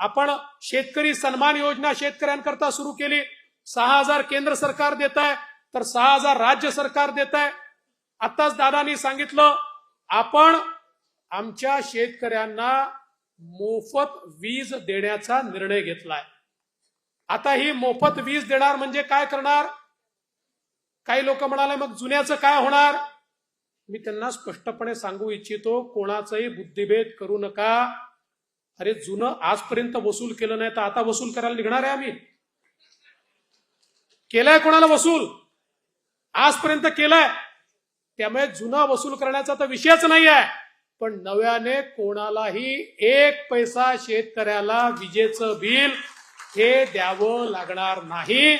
आपण शेतकरी सन्मान योजना शेतकऱ्यांकरता सुरू केली. सहा हजार केंद्र सरकार देत आहे तर सहा हजार राज्य सरकार देत आहे आताच दादानी सांगितलं आपण आमच्या शेतकऱ्यांना मोफत वीज देण्याचा निर्णय घेतलाय. आता ही मोफत वीज देणार म्हणजे काय करणार? काही लोक म्हणाले मग जुन्याचं काय होणार? मी त्यांना स्पष्टपणे सांगू इच्छितो कोणाचाही बुद्धिभेद करू नका. अरे जुनं आजपर्यंत वसूल केलं नाही तर आता वसूल करायला निघणार आहे आम्ही. केलाय कोणाला वसूल? आजपर्यंत केलाय. त्यामुळे जुना वसूल करण्याचा तर विषयच नाही आहे पण नव्याने कोणालाही एक पैसा शेतकऱ्याला विजेचं बिल हे द्यावं लागणार नाही.